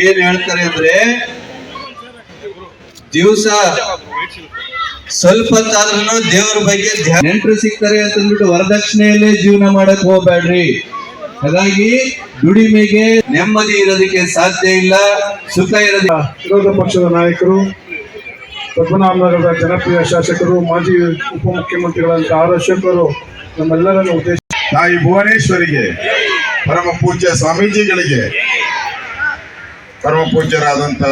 ಏನ್ ಹೇಳ್ತಾರೆ ಅಂದ್ರೆ, ದಿವಸ ಸ್ವಲ್ಪ ಹೊತ್ತಾದ್ರೂ ದೇವರ ಬಗ್ಗೆ ನೆಂಟರು ಸಿಗ್ತಾರೆ ಅಂತಂದ್ಬಿಟ್ಟು ವರದಕ್ಷಿಣೆಯಲ್ಲೇ ಜೀವನ ಮಾಡಕ್ ಹೋಗ್ಬೇಡ್ರಿ ಹಾಗಾಗಿ ದುಡಿಮೆಗೆ ನೆಮ್ಮದಿ ಇರೋದಕ್ಕೆ ಸಾಧ್ಯ ಇಲ್ಲ, ಸುಖ ಇರೋದ ವಿರೋಧ ಪಕ್ಷದ ನಾಯಕರು, ಪದ್ಮನಾಭನಗರದ ಜನಪ್ರಿಯ ಶಾಸಕರು, ಮಾಜಿ ಉಪಮುಖ್ಯಮಂತ್ರಿಗಳಂತ ಆರ್ ಅಶೋಕರು ನಮ್ಮೆಲ್ಲರನ್ನು ಉದ್ದೇಶ ತಾಯಿ ಭುವನೇಶ್ವರಿಗೆ, ಪರಮ ಪೂಜ್ಯ ಸ್ವಾಮೀಜಿಗಳಿಗೆ, ಪರಮ ಪೂಜ್ಯರಾದಂಥ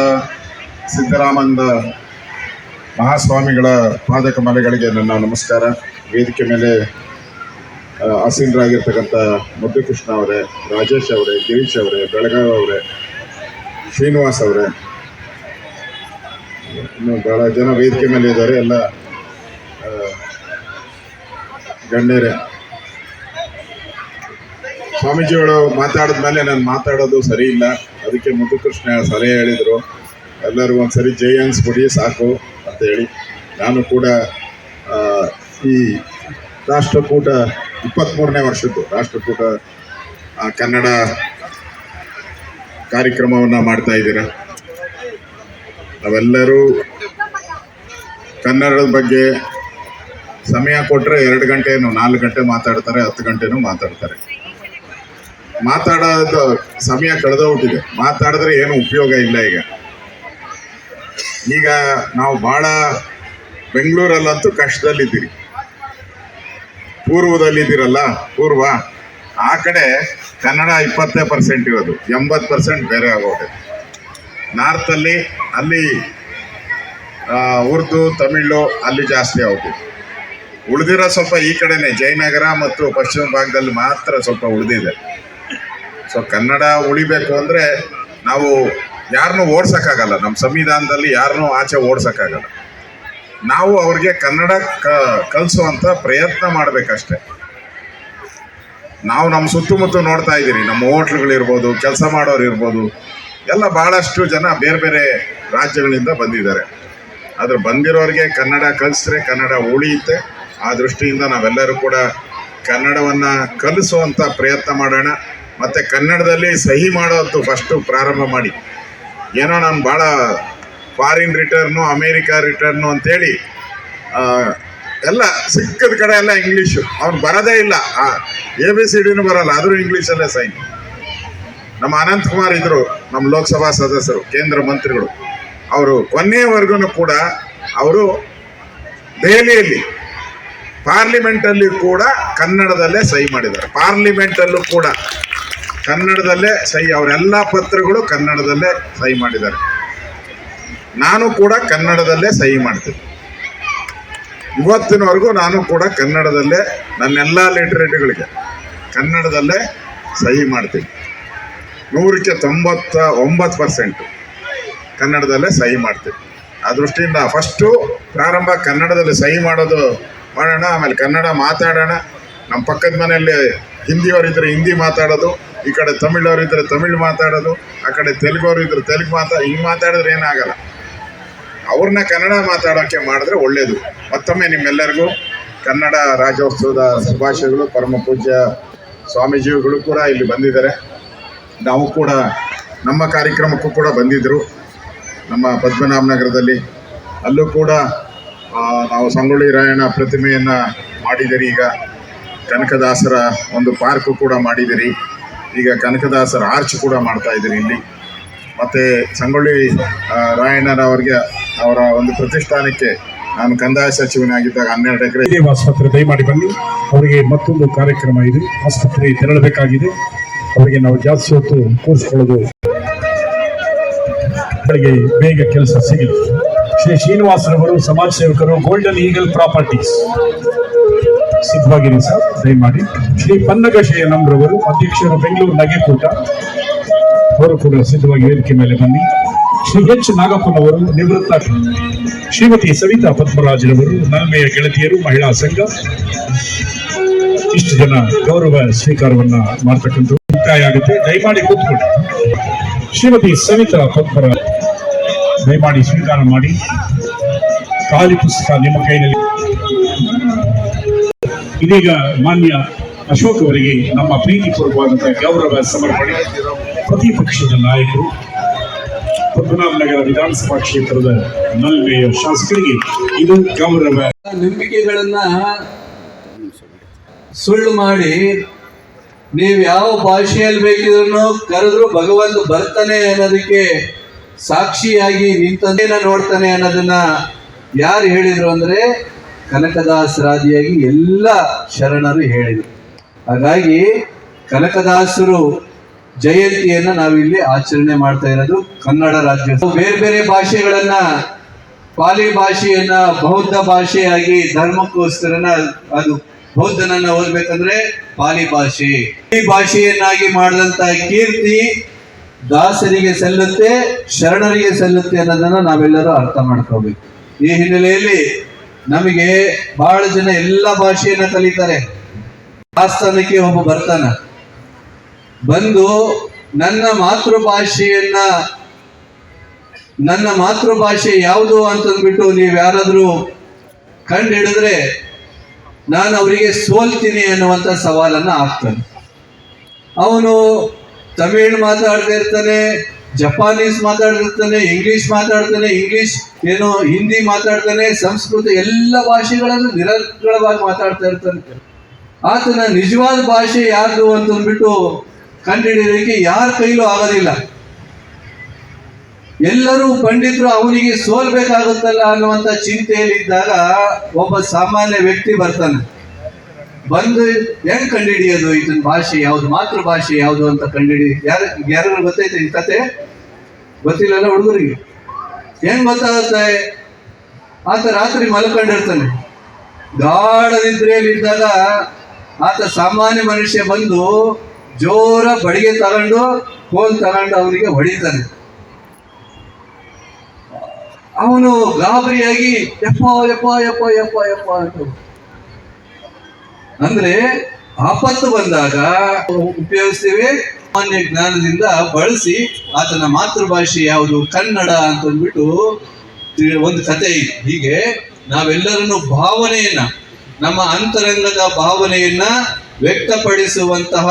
ಸಿದ್ದರಾಮಂದ ಮಹಾಸ್ವಾಮಿಗಳ ಪಾದಕಮಲೆಗಳಿಗೆ ನನ್ನ ನಮಸ್ಕಾರ. ವೇದಿಕೆ ಮೇಲೆ ಆಸೀನರಾಗಿರ್ತಕ್ಕಂಥ ಮುದ್ದುಕೃಷ್ಣ ಅವರೇ, ರಾಜೇಶ್ ಅವರೇ, ಗಿರೀಶ್ ಅವರೇ, ಬೆಳಗಾವಿ ಅವರೇ, ಶ್ರೀನಿವಾಸ್ ಅವರೇ, ಇನ್ನು ಬಹಳ ಜನ ವೇದಿಕೆ ಮೇಲೆ ಇದ್ದಾರೆ. ಎಲ್ಲ ಗಣ್ಯರೇ. ಸ್ವಾಮೀಜಿಗಳು ಮಾತಾಡಿದ ಮೇಲೆ ನಾನು ಮಾತಾಡೋದು ಸರಿ ಇಲ್ಲ. ಅದಕ್ಕೆ ಮುದುಕೃಷ್ಣ ಸಲಹೆ ಹೇಳಿದರು. ಎಲ್ಲರಿಗೂ ಒಂದ್ಸರಿ ಜೈ ಅನ್ಸ್ಬಿಡಿ, ಸಾಕು ಅಂತ ಹೇಳಿ. ನಾನು ಕೂಡ ಈ ರಾಷ್ಟ್ರಕೂಟ ಇಪ್ಪತ್ತ್ಮೂರನೇ ವರ್ಷದ್ದು. ರಾಷ್ಟ್ರಕೂಟ ಕನ್ನಡ ಕಾರ್ಯಕ್ರಮವನ್ನು ಮಾಡ್ತಾ ಇದ್ದೀರ? ನಾವೆಲ್ಲರೂ ಕನ್ನಡದ ಬಗ್ಗೆ ಸಮಯ ಕೊಟ್ಟರೆ ಎರಡು ಗಂಟೆನೂ ನಾಲ್ಕು ಗಂಟೆ ಮಾತಾಡ್ತಾರೆ, ಹತ್ತು ಗಂಟೆನೂ ಮಾತಾಡ್ತಾರೆ. ಮಾತಾಡೋದು ಸಮಯ ಕಳೆದೋಗ್ಬಿಟ್ಟಿದೆ. ಮಾತಾಡಿದ್ರೆ ಏನು ಉಪಯೋಗ ಇಲ್ಲ ಈಗ. ಈಗ ನಾವು ಭಾಳ ಬೆಂಗಳೂರಲ್ಲಂತೂ ಕಷ್ಟದಲ್ಲಿದ್ದೀರಿ. ಪೂರ್ವದಲ್ಲಿದ್ದೀರಲ್ಲ, ಪೂರ್ವ. ಆ ಕಡೆ ಕನ್ನಡ ಇಪ್ಪತ್ತೇ ಪರ್ಸೆಂಟ್ ಇರೋದು, ಎಂಬತ್ತು ಪರ್ಸೆಂಟ್ ಬೇರೆ ಆಗೋದೆ ನಾರ್ತಲ್ಲಿ ಅಲ್ಲಿ ಉರ್ದು, ತಮಿಳು ಅಲ್ಲಿ ಜಾಸ್ತಿ ಆಗುತ್ತೆ. ಉಳಿದಿರೋ ಸ್ವಲ್ಪ ಈ ಕಡೆನೇ, ಜಯನಗರ ಮತ್ತು ಪಶ್ಚಿಮ ಭಾಗದಲ್ಲಿ ಮಾತ್ರ ಸ್ವಲ್ಪ ಉಳಿದಿದೆ. ಸೊ ಕನ್ನಡ ಉಳಿಬೇಕು ಅಂದರೆ ನಾವು ಯಾರನ್ನೂ ಓಡ್ಸೋಕ್ಕಾಗಲ್ಲ. ನಮ್ಮ ಸಂವಿಧಾನದಲ್ಲಿ ಯಾರನ್ನೂ ಆಚೆ ಓಡ್ಸೋಕ್ಕಾಗಲ್ಲ. ನಾವು ಅವ್ರಿಗೆ ಕನ್ನಡ ಕ ಕಲಿಸುವಂಥ ಪ್ರಯತ್ನ ಮಾಡಬೇಕಷ್ಟೆ. ನಾವು ನಮ್ಮ ಸುತ್ತಮುತ್ತ ನೋಡ್ತಾ ಇದ್ದೀರಿ. ನಮ್ಮ ಹೋಟ್ಲುಗಳಿರ್ಬೋದು, ಕೆಲಸ ಮಾಡೋರು ಇರ್ಬೋದು ಎಲ್ಲ ಭಾಳಷ್ಟು ಜನ ಬೇರೆ ಬೇರೆ ರಾಜ್ಯಗಳಿಂದ ಬಂದಿದ್ದಾರೆ. ಆದರೆ ಬಂದಿರೋರಿಗೆ ಕನ್ನಡ ಕಲಿಸಿದ್ರೆ ಕನ್ನಡ ಉಳಿಯುತ್ತೆ. ಆ ದೃಷ್ಟಿಯಿಂದ ನಾವೆಲ್ಲರೂ ಕೂಡ ಕನ್ನಡವನ್ನು ಕಲಿಸುವಂಥ ಪ್ರಯತ್ನ ಮಾಡೋಣ. ಮತ್ತು ಕನ್ನಡದಲ್ಲಿ ಸಹಿ ಮಾಡೋದು ಫಸ್ಟು ಪ್ರಾರಂಭ ಮಾಡಿ. ಏನೋ ನಾನು ಭಾಳ ಫಾರಿನ್ ರಿಟರ್ನು ಅಮೇರಿಕಾ ರಿಟರ್ನು ಅಂತೇಳಿ ಎಲ್ಲ ಸಿಕ್ಕದ ಕಡೆ ಎಲ್ಲ ಇಂಗ್ಲೀಷು ಅವ್ನು ಬರೋದೇ ಇಲ್ಲ. ಎ ಬಿ ಸಿ ಡಿನೂ ಬರಲ್ಲ, ಆದರೂ ಇಂಗ್ಲೀಷಲ್ಲೇ ಸೈನ್ ನಮ್ಮ ಅನಂತ್ ಕುಮಾರ್ ಇದ್ರು, ನಮ್ಮ ಲೋಕಸಭಾ ಸದಸ್ಯರು, ಕೇಂದ್ರ ಮಂತ್ರಿಗಳು. ಅವರು ಕೊನೆಯವರೆಗೂ ಕೂಡ ಅವರು ದೆಹಲಿಯಲ್ಲಿ ಪಾರ್ಲಿಮೆಂಟಲ್ಲಿ ಕೂಡ ಕನ್ನಡದಲ್ಲೇ ಸಹಿ ಮಾಡಿದ್ದಾರೆ. ಪಾರ್ಲಿಮೆಂಟಲ್ಲೂ ಕೂಡ. ಕನ್ನಡದಲ್ಲೇ ಸಹಿ ಅವರೆಲ್ಲ ಪತ್ರಗಳು ಕನ್ನಡದಲ್ಲೇ ಸಹಿ ಮಾಡಿದ್ದಾರೆ. ನಾನು ಕೂಡ ಕನ್ನಡದಲ್ಲೇ ಸಹಿ ಮಾಡ್ತೀನಿ. ಇವತ್ತಿನವರೆಗೂ ನಾನು ಕೂಡ ಕನ್ನಡದಲ್ಲೇ ನನ್ನೆಲ್ಲ ಲಿಟ್ರೇಟ್ಗಳಿಗೆ ಕನ್ನಡದಲ್ಲೇ ಸಹಿ ಮಾಡ್ತೀನಿ. ನೂರಕ್ಕೆ ತೊಂಬತ್ತ ಒಂಬತ್ತು ಪರ್ಸೆಂಟು ಕನ್ನಡದಲ್ಲೇ ಸಹಿ ಮಾಡ್ತೀನಿ. ಆ ದೃಷ್ಟಿಯಿಂದ ಫಸ್ಟು ಪ್ರಾರಂಭ ಕನ್ನಡದಲ್ಲಿ ಸಹಿ ಮಾಡೋದು ಮಾಡೋಣ, ಆಮೇಲೆ ಕನ್ನಡ ಮಾತಾಡೋಣ. ನಮ್ಮ ಪಕ್ಕದ ಮನೆಯಲ್ಲಿ ಹಿಂದಿಯವರಿದ್ದರೆ ಹಿಂದಿ ಮಾತಾಡೋದು. ಈ ಕಡೆ ತಮಿಳವರಿದ್ದರೆ ತಮಿಳ್ ಮಾತಾಡೋದು, ಆ ಕಡೆ ತೆಲುಗವ್ರು ಇದ್ರೆ ತೆಲುಗು ಮಾತಾ, ಹಿಂಗೆ ಮಾತಾಡಿದ್ರೆ ಏನಾಗಲ್ಲ. ಅವ್ರನ್ನ ಕನ್ನಡ ಮಾತಾಡೋಕ್ಕೆ ಮಾಡಿದ್ರೆ ಒಳ್ಳೆಯದು ಮತ್ತೊಮ್ಮೆ ನಿಮ್ಮೆಲ್ಲರಿಗೂ ಕನ್ನಡ ರಾಜ್ಯೋತ್ಸವದ ಶುಭಾಶಯಗಳು, ಪರಮ ಪೂಜ್ಯ ಸ್ವಾಮೀಜಿಗಳು ಕೂಡ ಇಲ್ಲಿ ಬಂದಿದ್ದಾರೆ. ನಾವು ಕೂಡ ನಮ್ಮ ಕಾರ್ಯಕ್ರಮಕ್ಕೂ ಕೂಡ ಬಂದಿದ್ದರು ನಮ್ಮ ಪದ್ಮನಾಭನಗರದಲ್ಲಿ ಅಲ್ಲೂ ಕೂಡ ನಾವು ಸಂಗೊಳ್ಳಿ ರಾಯಣ್ಣ ಪ್ರತಿಮೆಯನ್ನು ಮಾಡಿದಿರಿ ಈಗ. ಕನಕದಾಸರ ಒಂದು ಪಾರ್ಕು ಕೂಡ ಮಾಡಿದಿರಿ. ಈಗ ಕನಕದಾಸರ ಆರ್ಚ್ ಕೂಡ ಮಾಡ್ತಾ ಇದ್ದೀರಿ ಇಲ್ಲಿ. ಮತ್ತು ಸಂಗೊಳ್ಳಿ ರಾಯಣ್ಣನವರಿಗೆ ಅವರ ಒಂದು ಪ್ರತಿಷ್ಠಾನಕ್ಕೆ ನಾನು ಕಂದಾಯ ಸಚಿವನಾಗಿದ್ದಾಗ ಹನ್ನೆರಡು ಎಕರೆ ಆಸ್ಪತ್ರೆ ದಯಮಾಡಿ ಬನ್ನಿ. ಅವರಿಗೆ ಮತ್ತೊಂದು ಕಾರ್ಯಕ್ರಮ ಇದೆ. ಆಸ್ಪತ್ರೆಗೆ ತೆರಳಬೇಕಾಗಿದೆ. ಅವರಿಗೆ ನಾವು ಜಾಸ್ತಿ ಹೊತ್ತು ಕೂರಿಸ್ಕೊಳ್ಳೋದು ಅವರಿಗೆ ಬೇಗ ಕೆಲಸ ಸಿಗಲಿ. ಶ್ರೀ ಶ್ರೀನಿವಾಸರವರು ಸಮಾಜ ಸೇವಕರು ಗೋಲ್ಡನ್ ಈಗಲ್ ಪ್ರಾಪರ್ಟೀಸ್ ಸಿದ್ಧವಾಗಿರಿ ಸರ್, ದಯಮಾಡಿ. ಶ್ರೀ ಪನ್ನಗ ಶಯನಂರವರು ಅಧ್ಯಕ್ಷರು ಬೆಂಗಳೂರು ನಗೆಕೂಟ. ಅವರು ಕೂಡ ಸಿದ್ಧವಾಗಿ ವೇದಿಕೆ ಮೇಲೆ ಬನ್ನಿ. ಶ್ರೀ ಎಚ್ ನಾಗಪ್ಪನವರು ನಿವೃತ್ತ ಶ್ರೀಮತಿ ಸವಿತಾ ಪದ್ಮರಾಜರವರು, ನಲ್ಮೆಯ ಗೆಳತಿಯರು, ಮಹಿಳಾ ಸಂಘ. ಇಷ್ಟು ಜನ ಗೌರವ ಸ್ವೀಕಾರವನ್ನ ಮಾಡ್ತಕ್ಕಂಥ ಮುಕ್ತಾಯ ಆಗುತ್ತೆ. ದಯಮಾಡಿ ಕೂತ್ಕೊಳ್ಳಿ. ಶ್ರೀಮತಿ ಸವಿತಾ ಪದ್ಮರಾಜ್, ದಯಮಾಡಿ ಸ್ವೀಕಾರ ಮಾಡಿ. ಖಾಲಿ ಪುಸ್ತಕ ನಿಮ್ಮ ಕೈನಲ್ಲಿ ಇದೀಗ ಮಾನ್ಯ ಅಶೋಕ್ ಅವರಿಗೆ ನಮ್ಮ ಪ್ರೀತಿಪೂರ್ವಕವಾದಂತಹ ಗೌರವ ಸಮರ್ಪಣೆ. ಪ್ರತಿಪಕ್ಷದ ನಾಯಕರು ಪದ್ಮನಾಭನಗರ ವಿಧಾನಸಭಾ ಕ್ಷೇತ್ರದ ನಲ್ಮೆಯ ಶಾಸಕರಿಗೆ ಇದು ಗೌರವ. ನಂಬಿಕೆಗಳನ್ನ ಸುಳ್ಳು ಮಾಡಿ, ನೀವು ಯಾವ ಭಾಷೆಯಲ್ಲಿ ಬೇಕಿದ್ರು ಕರೆದ್ರು ಭಗವಂತ ಬರ್ತಾನೆ ಅನ್ನೋದಕ್ಕೆ ಸಾಕ್ಷಿಯಾಗಿ ನಿಂತಂದೇನ ನೋಡ್ತಾನೆ ಅನ್ನೋದನ್ನ ಯಾರು ಹೇಳಿದ್ರು ಅಂದ್ರೆ ಕನಕದಾಸರಾದಿಯಾಗಿ ಎಲ್ಲ ಶರಣರು ಹೇಳಿದರು. ಹಾಗಾಗಿ ಕನಕದಾಸರು ಜಯಂತಿಯನ್ನ ನಾವಿಲ್ಲಿ ಆಚರಣೆ ಮಾಡ್ತಾ ಇರೋದು ಕನ್ನಡ ರಾಜ್ಯ. ಬೇರೆ ಬೇರೆ ಭಾಷೆಗಳನ್ನ, ಪಾಲಿ ಭಾಷೆಯನ್ನ, ಬೌದ್ಧ ಭಾಷೆಯಾಗಿ ಧರ್ಮಕ್ಕೋಸ್ಕರನ ಅದು ಬೌದ್ಧನನ್ನ ಓದ್ಬೇಕಂದ್ರೆ ಪಾಲಿ ಭಾಷೆ. ಈ ಭಾಷೆಯನ್ನಾಗಿ ಮಾಡಿದಂತ ಕೀರ್ತಿ ದಾಸರಿಗೆ ಸಲ್ಲುತ್ತೆ, ಶರಣರಿಗೆ ಸಲ್ಲುತ್ತೆ ಅನ್ನೋದನ್ನ ನಾವೆಲ್ಲರೂ ಅರ್ಥ ಮಾಡ್ಕೋಬೇಕು. ಈ ಹಿನ್ನೆಲೆಯಲ್ಲಿ ನಮಗೆ ಬಹಳ ಜನ ಎಲ್ಲ ಭಾಷೆಯನ್ನ ಕಲಿತಾರೆ. ಆಸ್ಥಾನಕ್ಕೆ ಒಬ್ಬ ಬರ್ತಾನ. ಬಂದು ನನ್ನ ಮಾತೃಭಾಷೆಯನ್ನ, ನನ್ನ ಮಾತೃಭಾಷೆ ಯಾವುದು ಅಂತಂದ್ಬಿಟ್ಟು ನೀವು ಯಾರಾದರೂ ಕಂಡು ಹಿಡಿದ್ರೆ ನಾನು ಅವರಿಗೆ ಸೋಲ್ತೀನಿ ಅನ್ನುವಂಥ ಸವಾಲನ್ನ ಹಾಕ್ತಾನೆ. ಅವನು ತಮಿಳ್ ಮಾತಾಡ್ತಾ ಇರ್ತಾನೆ, ಜಪಾನೀಸ್ ಮಾತಾಡ್ತಿರ್ತಾನೆ ಇಂಗ್ಲಿಷ್ ಮಾತಾಡ್ತಾನೆ, ಇಂಗ್ಲಿಷ್ ಏನು ಹಿಂದಿ ಮಾತಾಡ್ತಾನೆ, ಸಂಸ್ಕೃತ ಎಲ್ಲ ಭಾಷೆಗಳನ್ನು ನಿರರ್ಗಳವಾಗಿ ಮಾತಾಡ್ತಾ ಇರ್ತಾನೆ. ಆತನ ನಿಜವಾದ ಭಾಷೆ ಯಾರ್ದು ಅಂತಂದ್ಬಿಟ್ಟು ಕಂಡುಹಿಡಿಯೋದಕ್ಕೆ ಯಾರ ಕೈಲೂ ಆಗೋದಿಲ್ಲ. ಎಲ್ಲರೂ ಪಂಡಿತರು ಅವನಿಗೆ ಸೋಲ್ಬೇಕಾಗುತ್ತಲ್ಲ ಅನ್ನುವಂತ ಚಿಂತೆಯಲ್ಲಿದ್ದಾಗ ಒಬ್ಬ ಸಾಮಾನ್ಯ ವ್ಯಕ್ತಿ ಬರ್ತಾನೆ. ಬಂದು ಹೆಂಗ್ ಕಂಡುಹಿಡಿಯೋದು ಇದನ್ನ ಭಾಷೆ ಯಾವ್ದು ಮಾತೃ ಭಾಷೆ ಯಾವ್ದು ಅಂತ ಕಂಡುಹಿಡಿ ಯಾರು ಯಾರು ಗೊತ್ತೈತೆ ಈ ಕತೆ? ಗೊತ್ತಿಲ್ಲಲ್ಲ ಹುಡುಗರಿಗೆ? ಹೆಂಗ್ ಗೊತ್ತಾಗುತ್ತೆ? ಆತ ರಾತ್ರಿ ಮಲ್ಕೊಂಡಿರ್ತಾನೆ. ಗಾಢ ನಿದ್ರೆಯಲ್ಲಿದ್ದಾಗ ಆತ ಸಾಮಾನ್ಯ ಮನುಷ್ಯ ಬಂದು ಜೋರ ಬಡಿಗೆ ತಗೊಂಡು ಫೋನ್ ತಗೊಂಡು ಅವನಿಗೆ ಹೊಡಿತಾನೆ. ಅವನು ಗಾಬರಿಯಾಗಿ, ಯಪ್ಪ ಯಪ್ಪ ಯಪ್ಪ ಯಪ್ಪ ಯಪ್ಪ ಅಂತ ಅಂದ್ರೆ ಆಪತ್ತು ಬಂದಾಗ ಉಪಯೋಗಿಸ್ತೇವೆ, ಸಾಮಾನ್ಯ ಜ್ಞಾನದಿಂದ ಬಳಸಿ ಆತನ ಮಾತೃಭಾಷೆ ಯಾವುದು, ಕನ್ನಡ ಅಂತ ಅಂದ್ಬಿಟ್ಟು ಒಂದು ಕತೆ ಇದೆ. ಹೀಗೆ ನಾವೆಲ್ಲರನ್ನು ಭಾವನೆಯನ್ನ ನಮ್ಮ ಅಂತರಂಗದ ಭಾವನೆಯನ್ನ ವ್ಯಕ್ತಪಡಿಸುವಂತಹ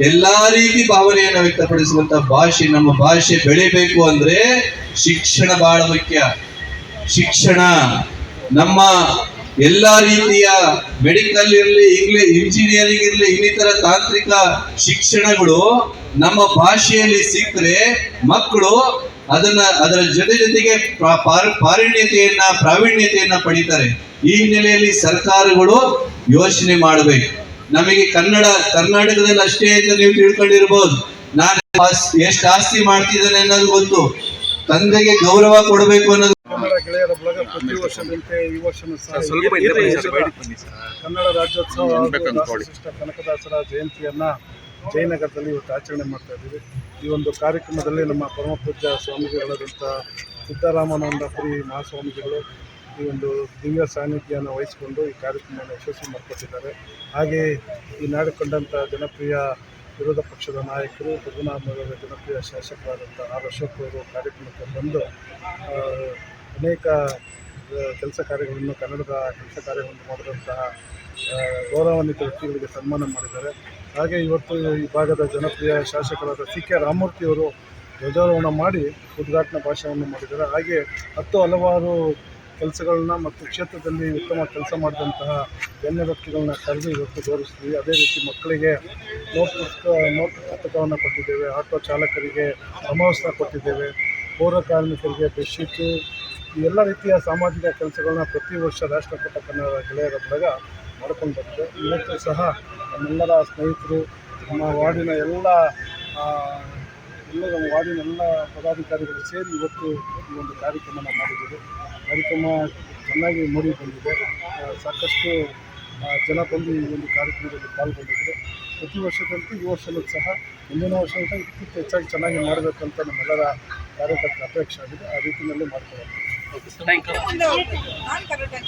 ಎಲ್ಲಾ ರೀತಿ ಭಾವನೆಯನ್ನ ವ್ಯಕ್ತಪಡಿಸುವಂತಹ ಭಾಷೆ, ನಮ್ಮ ಭಾಷೆ ಬೆಳಿಬೇಕು ಅಂದ್ರೆ ಶಿಕ್ಷಣ ಬಹಳ ಮುಖ್ಯ. ಶಿಕ್ಷಣ ನಮ್ಮ ಎಲ್ಲ ರೀತಿಯ ಮೆಡಿಕಲ್ ಇರಲಿ ಇಂಗ್ಲಿ ಇಂಜಿನಿಯರಿಂಗ್ ಇರಲಿ, ಇನ್ನಿತರ ತಾಂತ್ರಿಕ ಶಿಕ್ಷಣಗಳು ನಮ್ಮ ಭಾಷೆಯಲ್ಲಿ ಸಿಕ್ಕರೆ ಮಕ್ಕಳು ಅದನ್ನ, ಅದರ ಜೊತೆ ಜೊತೆಗೆ ಪ್ರ- ಪಾರ್- ಪಾರಿಣ್ಯತೆಯನ್ನ, ಪ್ರಾವೀಣ್ಯತೆಯನ್ನ ಪಡಿತಾರೆ. ಈ ಹಿನ್ನೆಲೆಯಲ್ಲಿ ಸರ್ಕಾರಗಳು ಯೋಚನೆ ಮಾಡಬೇಕು. ನಮಗೆ ಕನ್ನಡ ಕರ್ನಾಟಕದಲ್ಲಿ ಅಷ್ಟೇ ಅಂತ ನೀವು ತಿಳ್ಕೊಂಡಿರ್ಬೋದು. ನಾನು ಎಷ್ಟು ಆಸ್ತಿ ಮಾಡ್ತಿದ್ದೇನೆ ಅನ್ನೋದು ಗೊತ್ತು. ತಂದೆಗೆ ಗೌರವ ಕೊಡಬೇಕು ಅನ್ನೋದು ಕನ್ನಡ ಗೆಳೆಯರ ಬಳಗ ಪ್ರತಿ ವರ್ಷದಂತೆ ಈ ವರ್ಷನೂ ಸಹ ಕನ್ನಡ ರಾಜ್ಯೋತ್ಸವ ಕನಕದಾಸರ ಜಯಂತಿಯನ್ನ ಜಯನಗರದಲ್ಲಿ ಇವತ್ತು ಆಚರಣೆ ಮಾಡ್ತಾ ಇದ್ದೀವಿ. ಈ ಒಂದು ಕಾರ್ಯಕ್ರಮದಲ್ಲಿ ನಮ್ಮ ಪರಮಪೂಜ್ಯ ಸ್ವಾಮೀಜಿಗಳಾದಂಥ ಸಿದ್ದರಾಮಾನಂದಪುರಿ ಮಹಾಸ್ವಾಮೀಜಿಗಳು ಈ ಒಂದು ದಿವ್ಯ ಸಾನ್ನಿಧ್ಯವನ್ನು ವಹಿಸಿಕೊಂಡು ಈ ಕಾರ್ಯಕ್ರಮವನ್ನು ಯಶಸ್ವಿ ಮಾಡಿಕೊಟ್ಟಿದ್ದಾರೆ. ಹಾಗೆ ಈ ನಾಡು ಕಂಡಂಥ ಜನಪ್ರಿಯ ವಿರೋಧ ಪಕ್ಷದ ನಾಯಕರು ಪದ್ಮನಾಭನಗರದ ಜನಪ್ರಿಯ ಶಾಸಕರಾದಂಥ ಆರ್ ಅಶೋಕ್ ಅವರು ಕಾರ್ಯಕ್ರಮಕ್ಕೆ ಬಂದು ಅನೇಕ ಕೆಲಸ ಕಾರ್ಯಗಳನ್ನು ಕನ್ನಡದ ಕೆಲಸ ಕಾರ್ಯಗಳನ್ನು ಮಾಡಿದಂತಹ ಗೌರವಾನ್ವಿತ ವ್ಯಕ್ತಿಗಳಿಗೆ ಸನ್ಮಾನ ಮಾಡಿದ್ದಾರೆ. ಹಾಗೆ ಇವತ್ತು ಈ ಭಾಗದ ಜನಪ್ರಿಯ ಶಾಸಕರಾದ ಸಿ ಕೆ ರಾಮಮೂರ್ತಿಯವರು ಧ್ವಜಾರೋಹಣ ಮಾಡಿ ಉದ್ಘಾಟನಾ ಭಾಷಣವನ್ನು ಮಾಡಿದ್ದಾರೆ. ಹಾಗೆ ಹತ್ತು ಹಲವಾರು ಕೆಲಸಗಳನ್ನ ಮತ್ತು ಕ್ಷೇತ್ರದಲ್ಲಿ ಉತ್ತಮ ಕೆಲಸ ಮಾಡಿದಂತಹ ಗಣ್ಯ ವ್ಯಕ್ತಿಗಳನ್ನ ಕರೆದು ಇವತ್ತು ಗೌರವಿಸ್ತೀವಿ. ಅದೇ ರೀತಿ ಮಕ್ಕಳಿಗೆ ನೋಟ್ ಪುಸ್ತಕ ನೋಟ್ ಪುಸ್ತಕವನ್ನು ಕೊಟ್ಟಿದ್ದೇವೆ. ಆಟೋ ಚಾಲಕರಿಗೆ ಸಮವಸ್ತ್ರ ಕೊಟ್ಟಿದ್ದೇವೆ. ಪೌರ ಕಾರ್ಮಿಕರಿಗೆ ಬೆಡ್ಶೀಟು ಎಲ್ಲ ರೀತಿಯ ಸಾಮಾಜಿಕ ಕೆಲಸಗಳನ್ನ ಪ್ರತಿ ವರ್ಷ ರಾಷ್ಟ್ರಪುಟ್ಟ ಕನ್ನಡ ಗೆಳೆಯರ ಬಳಗ ಮಾಡ್ಕೊಂಡು ಬರ್ತಾರೆ ಇವತ್ತು ಸಹ ನಮ್ಮೆಲ್ಲರ ಸ್ನೇಹಿತರು, ನಮ್ಮ ವಾರ್ಡಿನ ಎಲ್ಲ ಎಲ್ಲ ನಮ್ಮ ವಾರ್ಡಿನ ಎಲ್ಲ ಪದಾಧಿಕಾರಿಗಳು ಸೇರಿ ಇವತ್ತು ಈ ಒಂದು ಕಾರ್ಯಕ್ರಮನ ಮಾಡಿದ್ದೀವಿ. ಕಾರ್ಯಕ್ರಮ ಚೆನ್ನಾಗಿ ಮೂಡಿ ಬಂದಿದೆ ಸಾಕಷ್ಟು ಜನ ಬಂದು ಈ ಒಂದು ಕಾರ್ಯಕ್ರಮದಲ್ಲಿ ಪಾಲ್ಗೊಂಡಿದ್ದರು. ಪ್ರತಿ ವರ್ಷದಂತೆ ಈ ವರ್ಷವೂ ಸಹ ಮುಂದಿನ ವರ್ಷ ಸಹ ಇದಕ್ಕಿಂತ ಹೆಚ್ಚಾಗಿ ಚೆನ್ನಾಗಿ ಮಾಡಬೇಕಂತ ನಮ್ಮೆಲ್ಲರ ಕಾರ್ಯಕರ್ತರ ಅಪೇಕ್ಷೆ ಆಗಿದೆ. ಆ ರೀತಿಯಲ್ಲಿ ಕರೆಕ್ಟಾಗಿ